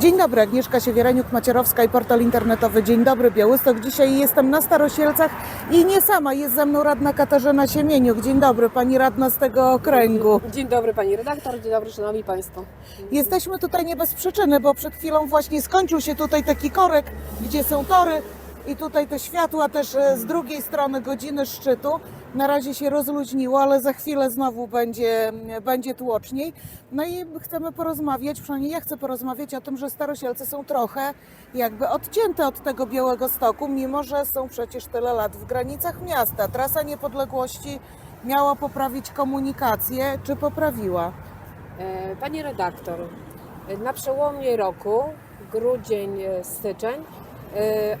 Dzień dobry, Agnieszka Siewiereniuk-Macierowska i portal internetowy Dzień dobry Białystok. Dzisiaj jestem na Starosielcach i nie sama, jest ze mną radna Katarzyna Siemieniuk. Dzień dobry, pani radna z tego okręgu. Dzień dobry Pani redaktor, dzień dobry Szanowni Państwo. Jesteśmy tutaj nie bez przyczyny, bo przed chwilą właśnie skończył się tutaj taki korek, gdzie są tory i tutaj te światła też e, z drugiej strony godziny szczytu. Na razie się rozluźniło, ale za chwilę znowu będzie, będzie tłoczniej. No i chcemy porozmawiać, przynajmniej ja chcę porozmawiać o tym, że Starosielce są trochę jakby odcięte od tego Białego Stoku, mimo że są przecież tyle lat w granicach miasta. Trasa Niepodległości miała poprawić komunikację, czy poprawiła? E, Pani redaktor, na przełomie roku, grudzień, e, styczeń,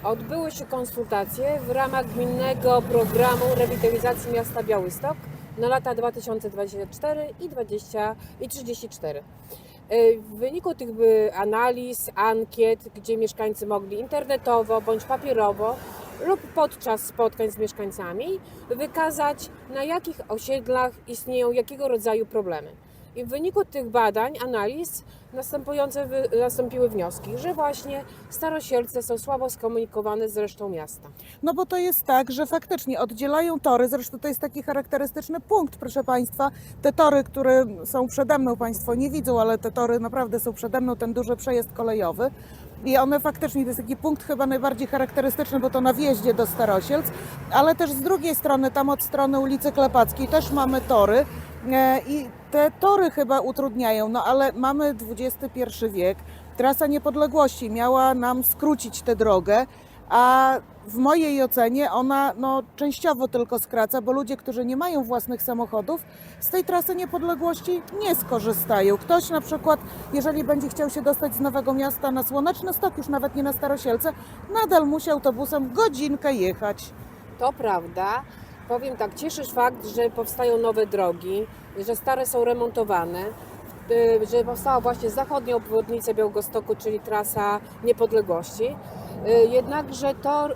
odbyły się konsultacje w ramach gminnego programu rewitalizacji miasta Białystok na lata 2024 i 20 i 34. E, W wyniku tych by analiz, ankiet, gdzie mieszkańcy mogli internetowo bądź papierowo lub podczas spotkań z mieszkańcami wykazać, na jakich osiedlach istnieją jakiego rodzaju problemy. I w wyniku tych badań, analiz następujące nastąpiły wnioski, że właśnie starosielce są słabo skomunikowane z resztą miasta. No bo to jest tak, że faktycznie oddzielają tory, zresztą to jest taki charakterystyczny punkt, proszę Państwa. Te tory, które są przede mną, Państwo nie widzą, ale te tory naprawdę są przede mną, ten duży przejazd kolejowy. I one faktycznie, to jest taki punkt chyba najbardziej charakterystyczny, bo to na wjeździe do Starosielc, ale też z drugiej strony, tam od strony ulicy Klepackiej też mamy tory i te tory chyba utrudniają, no ale mamy XXI wiek, trasa niepodległości miała nam skrócić tę drogę, a w mojej ocenie ona no, częściowo tylko skraca, bo ludzie, którzy nie mają własnych samochodów, z tej trasy niepodległości nie skorzystają. Ktoś na przykład, jeżeli będzie chciał się dostać z Nowego Miasta na Słoneczny Stok, już nawet nie na Starosielce, nadal musi autobusem godzinkę jechać. To prawda. Powiem tak, cieszy fakt, że powstają nowe drogi, że stare są remontowane, y, że powstała właśnie zachodnia obwodnica Białegostoku, czyli trasa niepodległości. Y, Jednakże to y,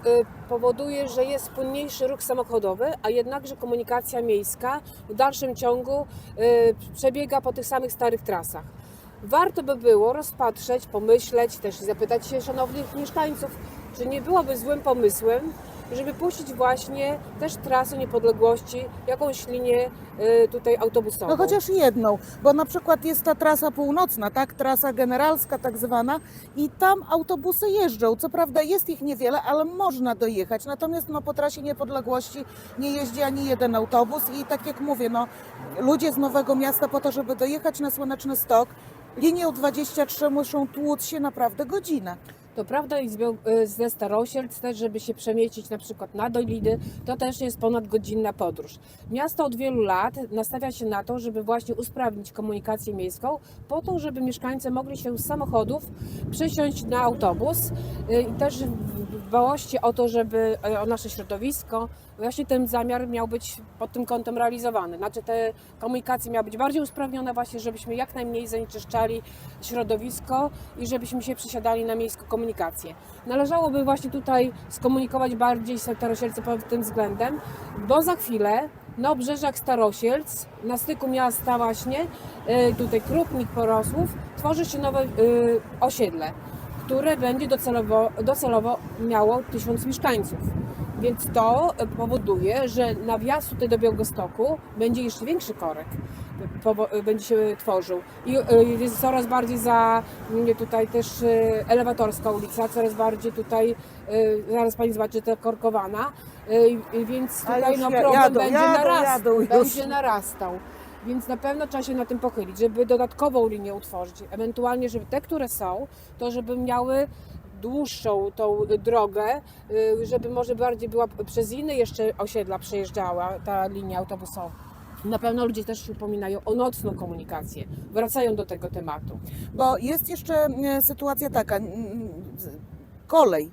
powoduje, że jest płynniejszy ruch samochodowy, a jednakże komunikacja miejska w dalszym ciągu przebiega po tych samych starych trasach. Warto by było rozpatrzeć, pomyśleć, też zapytać się szanownych mieszkańców, czy nie byłoby złym pomysłem, żeby puścić właśnie też trasę niepodległości, jakąś linię y, tutaj autobusową. No chociaż jedną, bo na przykład jest ta trasa północna, tak, trasa generalska tak zwana i tam autobusy jeżdżą. Co prawda jest ich niewiele, ale można dojechać. Natomiast no, po trasie niepodległości nie jeździ ani jeden autobus i tak jak mówię, no, ludzie z Nowego Miasta po to, żeby dojechać na Słoneczny Stok, linią 23 muszą tłuc się naprawdę godzinę. To prawda i z Biał- y, ze Starosielc też, żeby się przemieścić na przykład na Dolidy, to też jest ponad godzinna podróż. Miasto od wielu lat nastawia się na to, żeby właśnie usprawnić komunikację miejską, po to, żeby mieszkańcy mogli się z samochodów przesiąść na autobus y, i też w w dbałości o to, żeby y, o nasze środowisko, właśnie ten zamiar miał być pod tym kątem realizowany. Znaczy te komunikacje miały być bardziej usprawnione właśnie, żebyśmy jak najmniej zanieczyszczali środowisko i żebyśmy się przesiadali na miejską komunikację. Należałoby właśnie tutaj skomunikować bardziej Starosielce pod tym względem, bo za chwilę na obrzeżach Starosielc, na styku miasta właśnie, y, tutaj Krupnik Porosłów, tworzy się nowe y, osiedle, które będzie docelowo, docelowo miało tysiąc mieszkańców. Więc to powoduje, że na wjazd tutaj do Białegostoku będzie jeszcze większy korek powo- będzie się tworzył. I y, jest coraz bardziej za mnie tutaj też elewatorska ulica, coraz bardziej tutaj, zaraz Pani zobaczy, ta korkowana, więc tutaj no, problem jadą, będzie, jadą, narast, jadą będzie narastał. Więc na pewno trzeba się na tym pochylić, żeby dodatkową linię utworzyć. Ewentualnie, żeby te, które są, to żeby miały dłuższą tą drogę, y, żeby może bardziej była przez inne jeszcze osiedla przejeżdżała ta linia autobusowa. Na pewno ludzie też się upominają o nocną komunikację, wracają do tego tematu. Bo jest jeszcze e, sytuacja taka, kolej.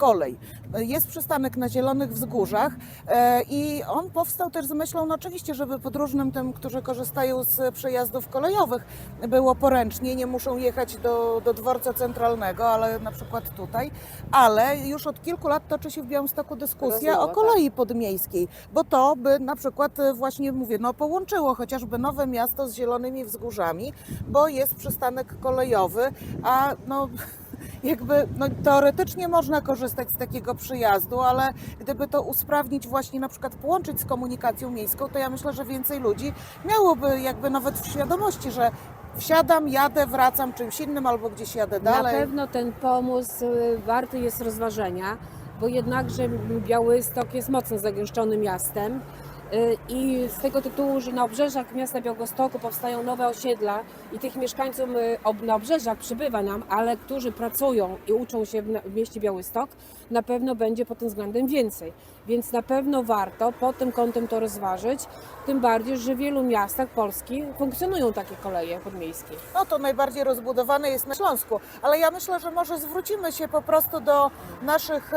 Kolej. Jest przystanek na Zielonych Wzgórzach e, i on powstał też z myślą, no oczywiście, żeby podróżnym tym, którzy korzystają z przejazdów kolejowych, było poręcznie, nie muszą jechać do, do dworca centralnego, ale na przykład tutaj, ale już od kilku lat toczy się w Białymstoku dyskusja Rozmowa, o kolei podmiejskiej, bo to by na przykład e, właśnie mówię, no połączyło chociażby Nowe Miasto z Zielonymi Wzgórzami, bo jest przystanek kolejowy, a no jakby no, teoretycznie można korzystać z takiego przyjazdu, ale gdyby to usprawnić właśnie na przykład połączyć z komunikacją miejską, to ja myślę, że więcej ludzi miałoby jakby nawet w świadomości, że wsiadam, jadę, wracam czymś innym albo gdzieś jadę Na dalej. pewno ten pomysł y, warty jest rozważenia, bo jednakże Białystok jest mocno zagęszczony miastem. Y, I z tego tytułu, że na obrzeżach miasta Białegostoku powstają nowe osiedla i tych mieszkańców y, na obrzeżach przybywa nam, ale którzy pracują i uczą się w mieście Białystok, na pewno będzie pod tym względem więcej. Więc na pewno warto pod tym kątem to rozważyć, tym bardziej, że w wielu miastach Polski funkcjonują takie koleje podmiejskie. No to najbardziej rozbudowane jest na Śląsku, ale ja myślę, że może zwrócimy się po prostu do naszych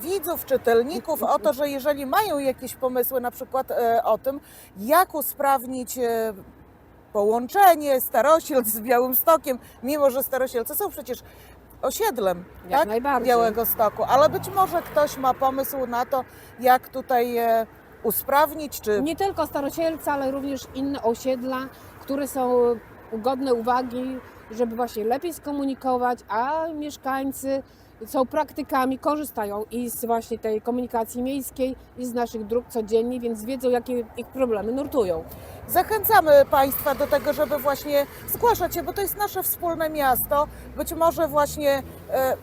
widzów, czytelników o to, że jeżeli mają jakieś pomysły na przykład e, o tym, jak usprawnić e, połączenie Starosielc z Białymstokiem, mimo że Starosielce są przecież osiedlem Jak tak? najbardziej. Białego Stoku, ale być może ktoś ma pomysł na to, jak tutaj e, usprawnić, czy Nie tylko Starosielca, ale również inne osiedla, które są godne uwagi, żeby właśnie lepiej skomunikować, a mieszkańcy są praktykami, korzystają i z właśnie tej komunikacji miejskiej i z naszych dróg codziennie, więc wiedzą, jakie ich problemy nurtują. Zachęcamy Państwa do tego, żeby właśnie zgłaszać się, bo to jest nasze wspólne miasto. Być może właśnie e,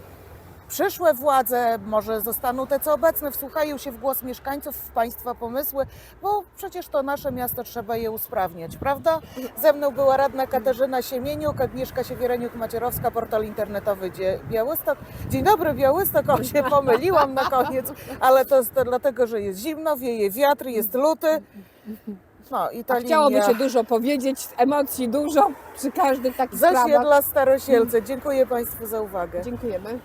przyszłe władze, może zostaną te co obecne, wsłuchają się w głos mieszkańców, w Państwa pomysły, bo przecież to nasze miasto trzeba je usprawniać, prawda? Ze mną była radna Katarzyna Siemieniuk, Agnieszka Siewiereniuk-Macierowska, portal internetowy Białystok. Dzień dobry Białystok, o się pomyliłam na koniec, ale to jest dlatego, że jest zimno, wieje wiatr, jest luty. No i ta chciałoby linia... się dużo powiedzieć, emocji dużo przy każdych takich sprawach. Zasiedla Starosielce. Dziękuję Państwu za uwagę. Dziękujemy.